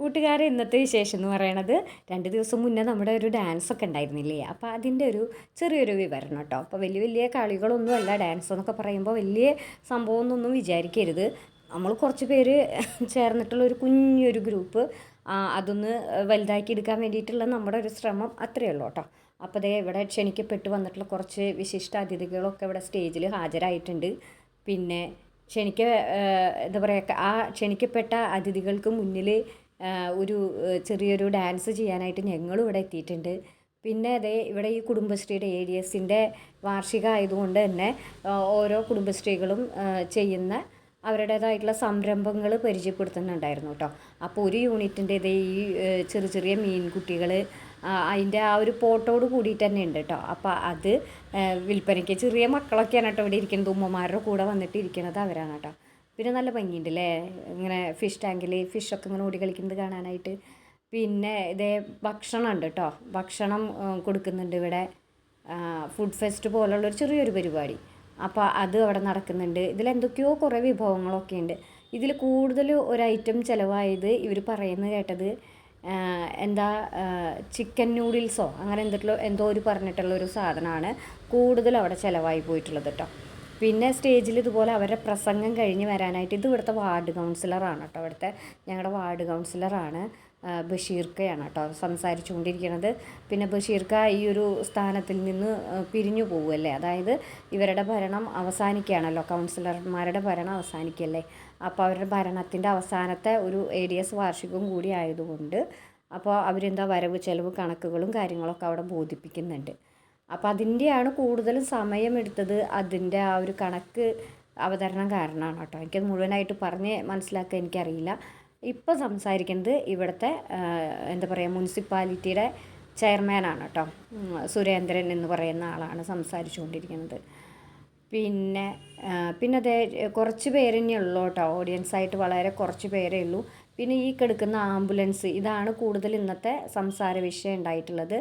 കൂട്ടുകാരെ ഇന്നത്തെ വിശേഷം എന്ന് പറയണത് രണ്ട് ദിവസം മുന്നേ നമ്മുടെ ഒരു ഡാൻസ് ഒക്കെ ഉണ്ടായിരുന്നില്ലേ? അപ്പോൾ അതിന്റെ ഒരു ചെറിയൊരു വിവരണം കേട്ടോ അപ്പോൾ വലിയ വലിയ കളികളൊന്നുമല്ല ഡാൻസ് എന്നൊക്കെ പറയുമ്പോൾ വലിയ സംഭവം എന്നൊന്നും വിചാരിക്കരുത്. നമ്മൾ കുറച്ച് പേര് ചേർന്നിട്ടുള്ള ഒരു കുഞ്ഞൊരു ഗ്രൂപ്പ് അതൊന്ന് വലുതാക്കി എടുക്കാൻ വേണ്ടിയിട്ടുള്ള നമ്മുടെ ഒരു ശ്രമം അത്രയേ ഉള്ളൂ കേട്ടോ അപ്പോൾ ദേ ഇവിടെ ക്ഷണിക്കപ്പെട്ട് വന്നിട്ടുള്ള കുറച്ച് വിശിഷ്ട അതിഥികളൊക്കെ ഇവിടെ സ്റ്റേജിൽ ഹാജരായിട്ടുണ്ട്. പിന്നെ ക്ഷണിക്ക എന്താ പറയുക ആ ക്ഷണിക്കപ്പെട്ട അതിഥികൾക്ക് മുന്നിൽ ഒരു ചെറിയൊരു ഡാൻസ് ചെയ്യാനായിട്ട് ഞങ്ങളും ഇവിടെ എത്തിയിട്ടുണ്ട്. പിന്നെ അതേ ഇവിടെ ഈ കുടുംബശ്രീയുടെ എ ഡി എസിന്റെ വാർഷികം ആയതുകൊണ്ട് തന്നെ ഓരോ കുടുംബശ്രീകളും ചെയ്യുന്ന അവരുടേതായിട്ടുള്ള സംരംഭങ്ങൾ പരിചയപ്പെടുത്തുന്നുണ്ടായിരുന്നു കേട്ടോ. അപ്പോൾ ഒരു യൂണിറ്റിന്റെ ഇതേ ഈ ചെറിയ ചെറിയ മീൻകുട്ടികൾ അതിന്റെ ആ ഒരു പോട്ടോട് കൂടിയിട്ട് തന്നെ ഉണ്ട് കേട്ടോ. അപ്പോൾ അത് വിൽപ്പനയ്ക്ക് ചെറിയ മക്കളൊക്കെയാണ് കേട്ടോ ഇവിടെ ഇരിക്കുന്നത്. ഉമ്മമാരുടെ കൂടെ വന്നിട്ട് ഇരിക്കുന്നത് അവരാണ് കേട്ടോ. പിന്നെ നല്ല ഭംഗിയുണ്ട് അല്ലേ ഇങ്ങനെ ഫിഷ് ടാങ്കിൽ ഫിഷൊക്കെ ഇങ്ങനെ ഓടി കളിക്കുന്നത് കാണാനായിട്ട്. പിന്നെ ഇതേ ഭക്ഷണം ഉണ്ട് കേട്ടോ ഭക്ഷണം കൊടുക്കുന്നുണ്ട് ഇവിടെ. ഫുഡ് ഫെസ്റ്റ് പോലുള്ളൊരു ചെറിയൊരു പരിപാടി. അപ്പോൾ അത് അവിടെ നടക്കുന്നുണ്ട്. ഇതിലെന്തൊക്കെയോ കുറേ വിഭവങ്ങളൊക്കെ ഉണ്ട്. ഇതിൽ കൂടുതൽ ഒരു ഐറ്റം ചിലവായത് ഇവർ പറയുന്നത് കേട്ടത് എന്താ ചിക്കൻ നൂഡിൽസോ അങ്ങനെ എന്തെല്ലോ എന്തോ ഒരു പറഞ്ഞിട്ടുള്ള ഒരു സാധനമാണ് കൂടുതൽ അവിടെ ചിലവായി പോയിട്ടുള്ളത് കേട്ടോ പിന്നെ സ്റ്റേജിൽ ഇതുപോലെ അവരുടെ പ്രസംഗം കഴിഞ്ഞ് വരാനായിട്ട് ഇത് ഇവിടുത്തെ വാർഡ് കൗൺസിലറാണ് കേട്ടോ. ഇവിടുത്തെ ഞങ്ങളുടെ വാർഡ് കൗൺസിലറാണ് ബഷീർക്കയാണ് കേട്ടോ സംസാരിച്ചുകൊണ്ടിരിക്കുന്നത്. പിന്നെ ബഷീർക്ക ഈ ഒരു സ്ഥാനത്തിൽ നിന്ന് പിരിഞ്ഞു പോവുമല്ലേ അതായത് ഇവരുടെ ഭരണം അവസാനിക്കുകയാണല്ലോ കൗൺസിലർമാരുടെ ഭരണം അവസാനിക്കല്ലേ അപ്പോൾ അവരുടെ ഭരണത്തിന്റെ അവസാനത്തെ ഒരു എ ഡി എസ് വാർഷികവും കൂടി ആയതുകൊണ്ട് അപ്പോൾ അവരെന്താ വരവ് ചെലവ് കണക്കുകളും കാര്യങ്ങളൊക്കെ അവിടെ ബോധിപ്പിക്കുന്നുണ്ട്. അപ്പോൾ അതിന്റെയാണ് കൂടുതലും സമയമെടുത്തത് അതിന്റെ ആ ഒരു കണക്ക് അവതരണം കാരണമാണ് കേട്ടോ. എനിക്കത് മുഴുവനായിട്ട് പറഞ്ഞ് മനസ്സിലാക്കാൻ എനിക്കറിയില്ല. ഇപ്പോൾ സംസാരിക്കുന്നത് ഇവിടുത്തെ എന്താ പറയുക മുനിസിപ്പാലിറ്റിയുടെ ചെയർമാനാണ് കേട്ടോ. സുരേന്ദ്രൻ എന്ന് പറയുന്ന ആളാണ് സംസാരിച്ചുകൊണ്ടിരിക്കുന്നത്. പിന്നെ പിന്നെ അതേ കുറച്ച് പേര് ഉള്ളൂ കേട്ടോ. ഓഡിയൻസായിട്ട് വളരെ കുറച്ച് പേരേ ഉള്ളൂ. പിന്നെ ഈ കിടക്കുന്ന ആംബുലൻസ് ഇതാണ് കൂടുതൽ ഇന്നത്തെ സംസാര വിഷയം ഉണ്ടായിട്ടുള്ളത്.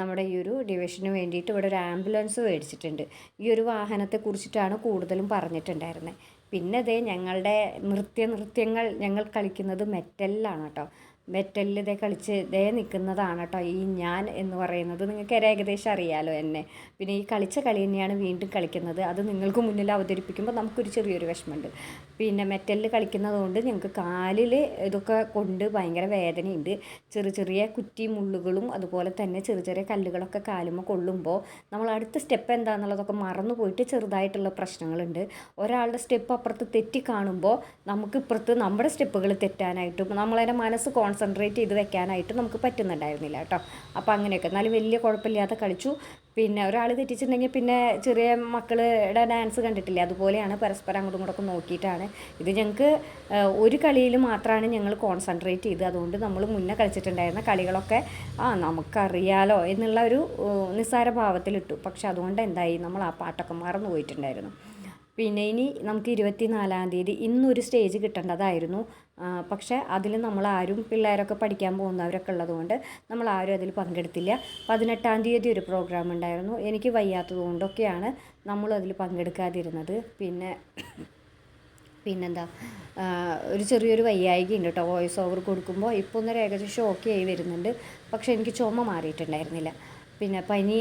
നമ്മുടെ ഈ ഒരു ഡിവിഷന് വേണ്ടിയിട്ട് ഇവിടെ ഒരു ആംബുലൻസ് മേടിച്ചിട്ടുണ്ട്. ഈ ഒരു വാഹനത്തെ കുറിച്ചിട്ടാണ് കൂടുതലും പറഞ്ഞിട്ടുണ്ടായിരുന്നത് പിന്നെ അതേ ഞങ്ങളുടെ നൃത്യ നൃത്യങ്ങൾ ഞങ്ങൾ കളിക്കുന്നത് മെറ്റലിലാണ് കേട്ടോ. മെറ്റലിൽ ഇതേ കളിച്ച് ഇതേ നിൽക്കുന്നതാണ് കേട്ടോ ഈ ഞാൻ എന്ന് പറയുന്നത്. നിങ്ങൾക്ക് ഏകദേശം അറിയാലോ എന്നെ. പിന്നെ ഈ കളിച്ച കളി തന്നെയാണ് വീണ്ടും കളിക്കുന്നത്. അത് നിങ്ങൾക്ക് മുന്നിൽ അവതരിപ്പിക്കുമ്പോൾ നമുക്കൊരു ചെറിയൊരു വിഷമമുണ്ട്. പിന്നെ മെറ്റലിൽ കളിക്കുന്നത് കൊണ്ട് ഞങ്ങൾക്ക് കാലിൽ ഇതൊക്കെ കൊണ്ട് ഭയങ്കര വേദനയുണ്ട്. ചെറിയ ചെറിയ കുറ്റി മുള്ളുകളും അതുപോലെ തന്നെ ചെറിയ ചെറിയ കല്ലുകളൊക്കെ കാലുമ്പോൾ കൊള്ളുമ്പോൾ നമ്മൾ അടുത്ത സ്റ്റെപ്പ് എന്താണെന്നുള്ളതൊക്കെ മറന്നു പോയിട്ട് ചെറുതായിട്ടുള്ള പ്രശ്നങ്ങളുണ്ട്. ഒരാളുടെ സ്റ്റെപ്പ് അപ്പുറത്ത് തെറ്റി കാണുമ്പോൾ നമുക്ക് ഇപ്പുറത്ത് നമ്മുടെ സ്റ്റെപ്പുകൾ തെറ്റാനായിട്ടും നമ്മളതിന്റെ മനസ്സ് കോൺസെൻട്രേറ്റ് ചെയ്ത് വെക്കാനായിട്ട് നമുക്ക് പറ്റുന്നുണ്ടായിരുന്നില്ല കേട്ടോ. അപ്പോൾ അങ്ങനെയൊക്കെ. എന്നാലും വലിയ കുഴപ്പമില്ലാതെ കളിച്ചു. പിന്നെ ഒരാൾ തെറ്റിച്ചിട്ടുണ്ടെങ്കിൽ പിന്നെ ചെറിയ മക്കളുടെ ഡാൻസ് കണ്ടിട്ടില്ലേ? അതുപോലെയാണ് പരസ്പരം അങ്ങോട്ടും ഇങ്ങോട്ടൊക്കെ നോക്കിയിട്ടാണ്. ഇത് ഞങ്ങൾക്ക് ഒരു കളിയിൽ മാത്രമാണ് ഞങ്ങൾ കോൺസെൻട്രേറ്റ് ചെയ്ത് അതുകൊണ്ട് നമ്മൾ മുന്നേ കളിച്ചിട്ടുണ്ടായിരുന്ന കളികളൊക്കെ ആ നമുക്കറിയാലോ എന്നുള്ള ഒരു നിസ്സാര ഭാവത്തിലിട്ടു പക്ഷെ അതുകൊണ്ട് എന്തായി? നമ്മൾ ആ പാട്ടൊക്കെ മറന്നു പോയിട്ടുണ്ടായിരുന്നു. പിന്നെ ഇനി നമുക്ക് ഇരുപത്തി നാലാം തീയതി ഇന്നൊരു സ്റ്റേജ് കിട്ടേണ്ടതായിരുന്നു. പക്ഷേ അതിൽ നമ്മളാരും പിള്ളേരൊക്കെ പഠിക്കാൻ പോകുന്നവരൊക്കെ ഉള്ളതുകൊണ്ട് നമ്മളാരും അതിൽ പങ്കെടുത്തില്ല. പതിനെട്ടാം തീയതി ഒരു പ്രോഗ്രാം ഉണ്ടായിരുന്നു. എനിക്ക് വയ്യാത്തത് കൊണ്ടൊക്കെയാണ് നമ്മൾ അതിൽ പങ്കെടുക്കാതിരുന്നത്. പിന്നെ പിന്നെന്താ? ഒരു ചെറിയൊരു വയ്യായിക ഉണ്ട് കേട്ടോ. വോയിസ് ഓവർ കൊടുക്കുമ്പോൾ ഇപ്പോൾ ഒന്നൊരു ഏകദേശം ഓക്കെ ആയി വരുന്നുണ്ട്. പക്ഷേ എനിക്ക് ചുമ മാറിയിട്ടുണ്ടായിരുന്നില്ല. പിന്നെ പനി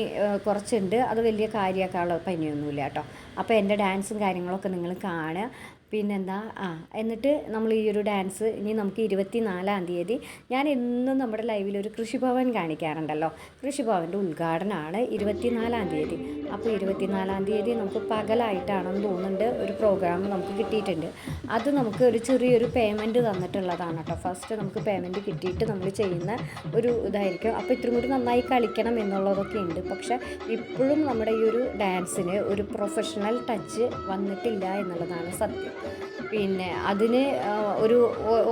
കുറച്ചുണ്ട്. അത് വലിയ കാര്യമാക്കാനുള്ള പനിയൊന്നുമില്ല കേട്ടോ. അപ്പോൾ എന്റെ ഡാൻസും കാര്യങ്ങളൊക്കെ നിങ്ങൾ കാണുക. പിന്നെന്താ? ആ എന്നിട്ട് നമ്മൾ ഈ ഒരു ഡാൻസ് ഇനി നമുക്ക് ഇരുപത്തി നാലാം തീയതി ഞാൻ എന്നും നമ്മുടെ ലൈവിൽ ഒരു കൃഷിഭവൻ കാണിക്കാറുണ്ടല്ലോ. കൃഷിഭവന്റെ ഉദ്ഘാടനമാണ് ഇരുപത്തിനാലാം തീയതി. അപ്പോൾ ഇരുപത്തിനാലാം തീയതി നമുക്ക് പകലായിട്ടാണെന്ന് തോന്നുന്നുണ്ട്. ഒരു പ്രോഗ്രാം നമുക്ക് കിട്ടിയിട്ടുണ്ട്. അത് നമുക്ക് ഒരു ചെറിയൊരു പേയ്മെന്റ് തന്നിട്ടുള്ളതാണ് കേട്ടോ. ഫസ്റ്റ് നമുക്ക് പേയ്മെന്റ് കിട്ടിയിട്ട് നമ്മൾ ചെയ്യുന്ന ഒരു ഇതായിരിക്കും. അപ്പോൾ ഇത്രയും കൂടി നന്നായി കളിക്കണം എന്നുള്ളതൊക്കെ ഉണ്ട്. പക്ഷേ ഇപ്പോഴും നമ്മുടെ ഈ ഒരു ഡാൻസിന് ഒരു പ്രൊഫഷണൽ ടച്ച് വന്നിട്ടില്ല എന്നുള്ളതാണ് സത്യം. പിന്നെ അതിന് ഒരു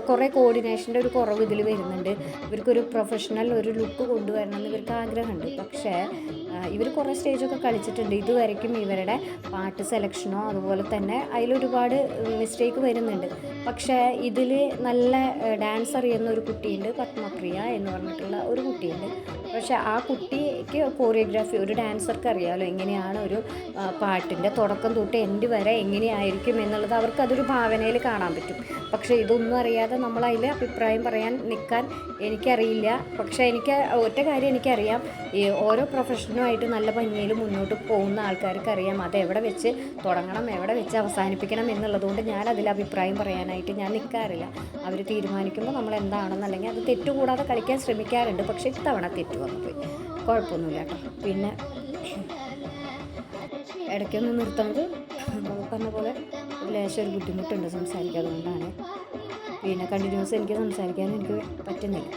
കുറേ കോർഡിനേഷന്റെ ഒരു കുറവ് ഇതിൽ വരുന്നുണ്ട്. ഇവർക്കൊരു പ്രൊഫഷണൽ ഒരു ലുക്ക് കൊണ്ടുവരണം എന്ന് ഇവർക്ക് ആഗ്രഹമുണ്ട്. പക്ഷേ ഇവർ കുറേ സ്റ്റേജൊക്കെ കളിച്ചിട്ടുണ്ട്. ഇതുവരയ്ക്കും ഇവരുടെ പാട്ട് സെലക്ഷനോ അതുപോലെ തന്നെ അതിലൊരുപാട് മിസ്റ്റേക്ക് വരുന്നുണ്ട്. പക്ഷേ ഇതിൽ നല്ല ഡാൻസ് അറിയുന്ന ഒരു കുട്ടിയുണ്ട് പത്മപ്രിയ എന്ന് പറഞ്ഞിട്ടുള്ള ഒരു കുട്ടിയുണ്ട്. പക്ഷേ ആ കുട്ടിക്ക് കോറിയോഗ്രാഫി ഒരു ഡാൻസർക്ക് അറിയാമല്ലോ എങ്ങനെയാണ് ഒരു പാട്ടിന്റെ തുടക്കം തൊട്ട് എൻഡ് വരെ എങ്ങനെയായിരിക്കും എന്നുള്ളത് അവർക്ക് അതൊരു ഭാവനയിൽ കാണാൻ പറ്റും. പക്ഷേ ഇതൊന്നും അറിയാതെ നമ്മൾ അതിൽ അഭിപ്രായം പറയാൻ നിൽക്കാൻ എനിക്കറിയില്ല. പക്ഷേ എനിക്ക് ഒറ്റ കാര്യം എനിക്കറിയാം. ഈ ഓരോ പ്രൊഫഷനുമായിട്ട് നല്ല ഭംഗിയിൽ മുന്നോട്ട് പോകുന്ന ആൾക്കാർക്ക് അറിയാം അത് എവിടെ വെച്ച് തുടങ്ങണം എവിടെ വെച്ച് അവസാനിപ്പിക്കണം എന്നുള്ളതുകൊണ്ട് ഞാൻ അതിൽ അഭിപ്രായം പറയാനായിട്ട് ഞാൻ നിൽക്കാറില്ല അവർ തീരുമാനിക്കുമ്പോൾ നമ്മൾ എന്താണെന്നല്ലെങ്കിൽ അത് തെറ്റുകൂടാതെ കളിക്കാൻ ശ്രമിക്കാറുണ്ട്. പക്ഷേ ഇത്തവണ തെറ്റു. വന്നു പോയി കുഴപ്പമൊന്നുമില്ല കേട്ടോ. പിന്നെ ഇടയ്ക്കൊന്ന് നിർത്തുന്നത് പറഞ്ഞ പോലെ ലേശം ഒരു ബുദ്ധിമുട്ടുണ്ട് സംസാരിക്കുക അതുകൊണ്ടാണ്. പിന്നെ കണ്ടിന്യൂസ് എനിക്ക് സംസാരിക്കാൻ എനിക്ക് പറ്റുന്നില്ല.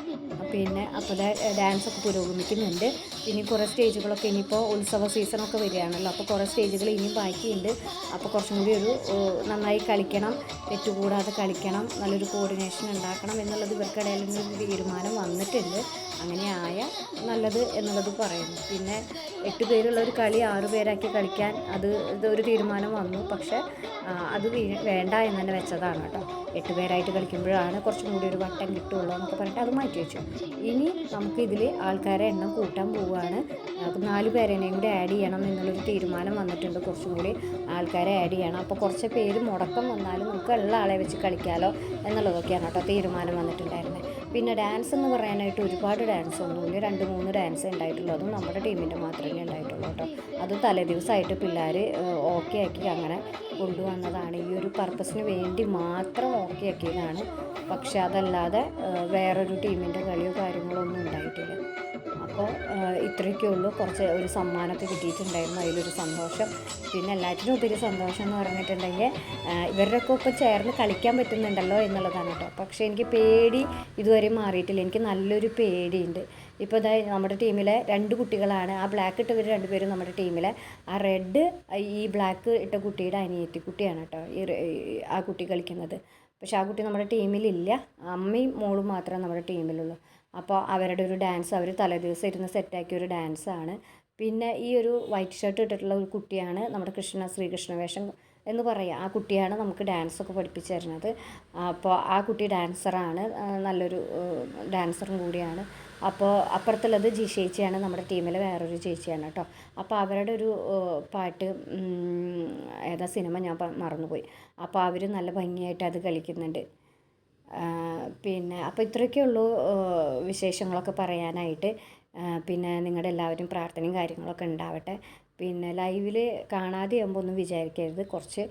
പിന്നെ അപ്പോൾ ഡാൻസ് ഒക്കെ പുരോഗമിക്കുന്നുണ്ട്. ഇനി കുറേ സ്റ്റേജുകളൊക്കെ ഇനിയിപ്പോൾ ഉത്സവ സീസണൊക്കെ വരികയാണല്ലോ. അപ്പോൾ കുറേ സ്റ്റേജുകൾ ഇനിയും ബാക്കിയുണ്ട്. അപ്പോൾ കുറച്ചും കൂടി ഒരു നന്നായി കളിക്കണം തെറ്റുകൂടാതെ കളിക്കണം നല്ലൊരു കോർഡിനേഷൻ ഉണ്ടാക്കണം എന്നുള്ളത് ഇവർക്കിടയിൽ ഒരു തീരുമാനം വന്നിട്ടുണ്ട്. അങ്ങനെ ആയ നല്ലത് എന്നുള്ളത് പറയുന്നു. പിന്നെ എട്ട് പേരുള്ള ഒരു കളി ആറു പേരാക്കി കളിക്കാൻ അത് ഒരു തീരുമാനം വന്നു. പക്ഷെ അത് വേണ്ട എന്ന് തന്നെ വെച്ചതാണ് കേട്ടോ. എട്ട് പേരായിട്ട് കളിക്കുമ്പോഴാണ് കുറച്ചും കൂടി ഒരു വട്ടം കിട്ടുള്ളൂ എന്നൊക്കെ പറഞ്ഞിട്ട് അത് മാറ്റി വെച്ചു. ഇനി നമുക്ക് ഇതിൽ ആൾക്കാരെ എണ്ണം കൂട്ടാൻ പോവുകയാണ്. നാല് പേരെയും കൂടി ആഡ് ചെയ്യണം എന്നുള്ളൊരു തീരുമാനം വന്നിട്ടുണ്ട് കുറച്ചും കൂടി ആൾക്കാരെ ആഡ് ചെയ്യണം. അപ്പോൾ കുറച്ച് പേര് മുടക്കം വന്നാലും നമുക്ക് ഉള്ള ആളെ വെച്ച് കളിക്കാമല്ലോ എന്നുള്ളതൊക്കെയാണ് കേട്ടോ തീരുമാനം വന്നിട്ടുണ്ടായിരുന്നത് പിന്നെ ഡാൻസ് എന്ന് പറയാനായിട്ട് ഒരുപാട് ഡാൻസ് ഒന്നുമില്ല രണ്ട് മൂന്ന് ഡാൻസ് ഉണ്ടായിട്ടുള്ളൂ. അതും നമ്മുടെ ടീമിന്റെ മാത്രമേ ഉണ്ടായിട്ടുള്ളൂ കേട്ടോ. അത് തലേദിവസമായിട്ട് പിള്ളേർ ഓക്കെ ആക്കി അങ്ങനെ കൊണ്ടുവന്നതാണ്. ഈ ഒരു പർപ്പസിന് വേണ്ടി മാത്രം ഓക്കെ ആക്കിയതാണ്. പക്ഷെ അതല്ലാതെ വേറൊരു ടീമിന്റെ കളിയോ കാര്യങ്ങളോ ഒന്നും ഉണ്ടായിട്ടില്ല. അപ്പോൾ ഇത്രയൊക്കെ ഉള്ളൂ. കുറച്ച് ഒരു സമ്മാനമൊക്കെ കിട്ടിയിട്ടുണ്ടായിരുന്നു. അതിലൊരു സന്തോഷം. പിന്നെ എല്ലാറ്റിനും ഒത്തിരി സന്തോഷം എന്ന് പറഞ്ഞിട്ടുണ്ടെങ്കിൽ ഇവരുടെയൊക്കെ ഒപ്പം ചേർന്ന് കളിക്കാൻ പറ്റുന്നുണ്ടല്ലോ എന്നുള്ളതാണ് കേട്ടോ. പക്ഷേ എനിക്ക് പേടി ഇതുവരെ മാറിയിട്ടില്ല. എനിക്ക് നല്ലൊരു പേടിയുണ്ട്. ഇപ്പോൾ ഇതാ നമ്മുടെ ടീമിലെ രണ്ട് കുട്ടികളാണ്. ആ ബ്ലാക്ക് ഇട്ടവർ രണ്ടുപേരും നമ്മുടെ ടീമിലെ. ആ റെഡ് ഈ ബ്ലാക്ക് ഇട്ട കുട്ടിയുടെ അനിയത്തി കുട്ടിയാണ് കേട്ടോ ഈ ആ കുട്ടി കളിക്കുന്നത്. പക്ഷെ ആ കുട്ടി നമ്മുടെ ടീമിലില്ല. അമ്മയും മോളും മാത്രമേ നമ്മുടെ ടീമിലുള്ളൂ. അപ്പോൾ അവരുടെ ഒരു ഡാൻസ് അവർ തലേദിവസം ഇരുന്ന് സെറ്റാക്കിയ ഒരു ഡാൻസാണ് പിന്നെ ഈ ഒരു വൈറ്റ് ഷർട്ട് ഇട്ടിട്ടുള്ള ഒരു കുട്ടിയാണ് നമ്മുടെ കൃഷ്ണ ശ്രീകൃഷ്ണ വേഷം എന്ന് പറയാം. ആ കുട്ടിയാണ് നമുക്ക് ഡാൻസൊക്കെ പഠിപ്പിച്ചു തരുന്നത്. അപ്പോൾ ആ കുട്ടി ഡാൻസറാണ് നല്ലൊരു ഡാൻസറും കൂടിയാണ്. അപ്പോൾ അപ്പുറത്തുള്ളത് ജി ചേച്ചിയാണ്. നമ്മുടെ ടീമിലെ വേറൊരു ചേച്ചിയാണ് കേട്ടോ. അപ്പോൾ അവരുടെ ഒരു പാട്ട് ഏതാ സിനിമ ഞാൻ മറന്നുപോയി. അപ്പോൾ അവർ നല്ല ഭംഗിയായിട്ട് അത് കളിക്കുന്നുണ്ട്. പിന്നെ അപ്പോൾ ഇത്രയൊക്കെ ഉള്ളൂ വിശേഷങ്ങളൊക്കെ പറയാനായിട്ട്. പിന്നെ നിങ്ങളുടെ എല്ലാവരും പ്രാർത്ഥനയും കാര്യങ്ങളൊക്കെ ഉണ്ടാവട്ടെ പിന്നെ ലൈവിൽ കാണാതെ ആകുമ്പോൾ ഒന്നും വിചാരിക്കരുത്. കുറച്ച്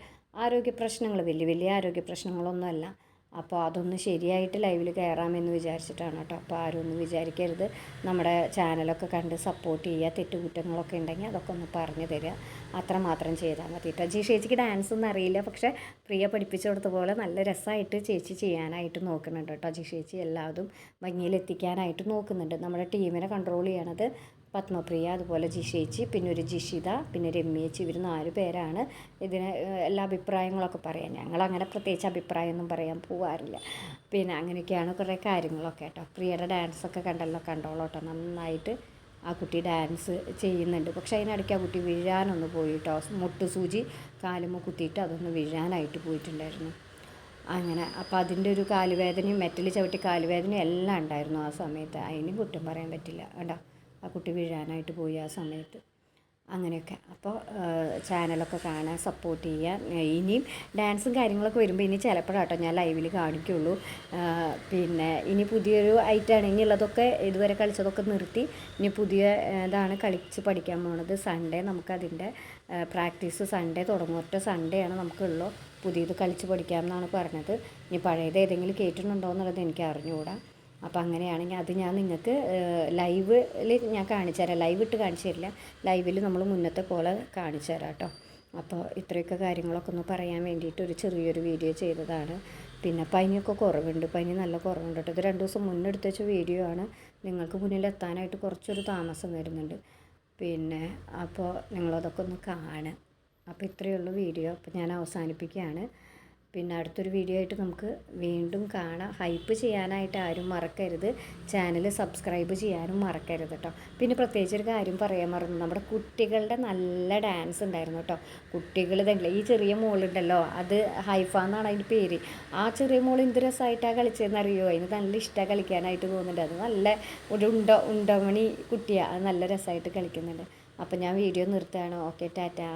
ആരോഗ്യ പ്രശ്നങ്ങൾ വലിയ വലിയ ആരോഗ്യ പ്രശ്നങ്ങളൊന്നുമല്ല. അപ്പോൾ അതൊന്ന് ശരിയായിട്ട് ലൈവിൽ കയറാമെന്ന് വിചാരിച്ചിട്ടാണ് കേട്ടോ. അപ്പോൾ ആരും ഒന്നും വിചാരിക്കരുത്. നമ്മുടെ ചാനലൊക്കെ കണ്ട് സപ്പോർട്ട് ചെയ്യുക തെറ്റുകുറ്റങ്ങളൊക്കെ ഉണ്ടെങ്കിൽ അതൊക്കെ ഒന്ന് പറഞ്ഞു തരിക. അത്ര മാത്രം ചെയ്താൽ മതി കേട്ടോ. ജി ചേച്ചിക്ക് ഡാൻസ് ഒന്നും അറിയില്ല. പക്ഷേ പ്രിയ പഠിപ്പിച്ചു കൊടുത്ത പോലെ നല്ല രസമായിട്ട് ചേച്ചി ചെയ്യാനായിട്ട് നോക്കുന്നുണ്ട് കേട്ടോ. ജി ചേച്ചി എല്ലാതും ഭംഗിയിലെത്തിക്കാനായിട്ട് നോക്കുന്നുണ്ട്. നമ്മുടെ ടീമിനെ കൺട്രോൾ ചെയ്യണത് പത്മപ്രിയ അതുപോലെ ജിഷേച്ചി പിന്നെ ഒരു ജിഷിത പിന്നെ രമ്യേച്ചി ഇവർ നാല് പേരാണ്. ഇതിന് എല്ലാ അഭിപ്രായങ്ങളൊക്കെ പറയാൻ ഞങ്ങളങ്ങനെ പ്രത്യേകിച്ച് അഭിപ്രായമൊന്നും പറയാൻ പോവാറില്ല. പിന്നെ അങ്ങനെയൊക്കെയാണ് കുറേ കാര്യങ്ങളൊക്കെ കേട്ടോ. പ്രിയയുടെ ഡാൻസൊക്കെ കണ്ടല്ലോ കണ്ടോളൂ കേട്ടോ നന്നായിട്ട് ആ കുട്ടി ഡാൻസ് ചെയ്യുന്നുണ്ട്. പക്ഷെ അതിനിടയ്ക്ക് ആ കുട്ടി വീഴാനൊന്ന് പോയി കേട്ടോ മുട്ട് സൂചി കാലുമ്മ കുത്തിയിട്ട് അതൊന്ന് വീഴാനായിട്ട് പോയിട്ടുണ്ടായിരുന്നു. അങ്ങനെ. അപ്പം അതിന്റെ ഒരു കാലുവേദനയും മെറ്റൽ ചവിട്ടി കാലുവേദനയും എല്ലാം ഉണ്ടായിരുന്നു ആ സമയത്ത്. അതിന് കുറ്റം പറയാൻ പറ്റില്ല. കണ്ടോ? ആ കുട്ടി വീഴാനായിട്ട് പോയി ആ സമയത്ത്. അങ്ങനെയൊക്കെ. അപ്പോൾ ചാനലൊക്കെ കാണാൻ സപ്പോർട്ട് ചെയ്യുക. ഇനിയും ഡാൻസും കാര്യങ്ങളൊക്കെ വരുമ്പോൾ ഇനി ചിലപ്പോഴാട്ടോ ഞാൻ ലൈവിൽ കാണിക്കുള്ളൂ. പിന്നെ ഇനി പുതിയൊരു ഐറ്റമാണ് ഇനിയുള്ളതൊക്കെ ഇതുവരെ കളിച്ചതൊക്കെ നിർത്തി. ഇനി പുതിയ ഇതാണ് കളിച്ച് പഠിക്കാൻ പോണത്. സൺഡേ നമുക്കതിന്റെ പ്രാക്ടീസ് സൺഡേ തുടങ്ങും. ഒറ്റ സൺഡേ ആണ് നമുക്കുള്ളൂ പുതിയത് കളിച്ച് പഠിക്കാമെന്നാണ് പറഞ്ഞത്. ഇനി പഴയത് ഏതെങ്കിലും കേട്ടിട്ടുണ്ടോ എന്നുള്ളത് എനിക്ക് അറിഞ്ഞുകൂടാ. അപ്പോൾ അങ്ങനെയാണെങ്കിൽ അത് ഞാൻ നിങ്ങൾക്ക് ലൈവിൽ ഞാൻ കാണിച്ചു തരാം. ലൈവ് ഇട്ട് കാണിച്ചു തരില്ല. ലൈവിൽ നമ്മൾ മുന്നത്തെ പോലെ കാണിച്ചു തരാം കേട്ടോ അപ്പോൾ ഇത്രയൊക്കെ കാര്യങ്ങളൊക്കെ ഒന്ന് പറയാൻ വേണ്ടിയിട്ട് ഒരു ചെറിയൊരു വീഡിയോ ചെയ്തതാണ്. പിന്നെ പനിയൊക്കെ കുറവുണ്ട്. പനി നല്ല കുറവുണ്ട് കേട്ടോ ഇത് രണ്ട് ദിവസം മുന്നേ എടുത്ത് വെച്ച വീഡിയോ ആണ്. നിങ്ങൾക്ക് മുന്നിൽ എത്താനായിട്ട് കുറച്ചൊരു താമസം വരുന്നുണ്ട്. പിന്നെ അപ്പോൾ നിങ്ങളതൊക്കെ ഒന്ന് കാണുക. അപ്പോൾ ഇത്രയേ ഉള്ളൂ വീഡിയോ അപ്പോൾ ഞാൻ അവസാനിപ്പിക്കുകയാണ്. പിന്നെ അടുത്തൊരു വീഡിയോ ആയിട്ട് നമുക്ക് വീണ്ടും കാണാം. ഹൈപ്പ് ചെയ്യാനായിട്ട് ആരും മറക്കരുത്. ചാനൽ സബ്സ്ക്രൈബ് ചെയ്യാനും മറക്കരുത് കേട്ടോ പിന്നെ പ്രത്യേകിച്ച് ഒരു കാര്യം പറയാൻ മറന്നു. നമ്മുടെ കുട്ടികളുടെ നല്ല ഡാൻസ് ഉണ്ടായിരുന്നു കേട്ടോ കുട്ടികൾ ഇതെങ്കിലും ഈ ചെറിയ മോളുണ്ടല്ലോ. അത് ഹൈഫ എന്നാണ് അതിന്റെ പേര്. ആ ചെറിയ മോൾ എന്ത് രസമായിട്ടാണ് കളിച്ചതെന്ന് അറിയോ അതിന് നല്ല ഇഷ്ടമാണ് കളിക്കാനായിട്ട് തോന്നുന്നുണ്ട്. അത് നല്ല ഒരു ഉണ്ട ഉണ്ടമണി കുട്ടിയാണ് അത് നല്ല രസമായിട്ട് കളിക്കുന്നുണ്ട്. അപ്പം ഞാൻ വീഡിയോ നിർത്തുകയാണ്. Okay tata.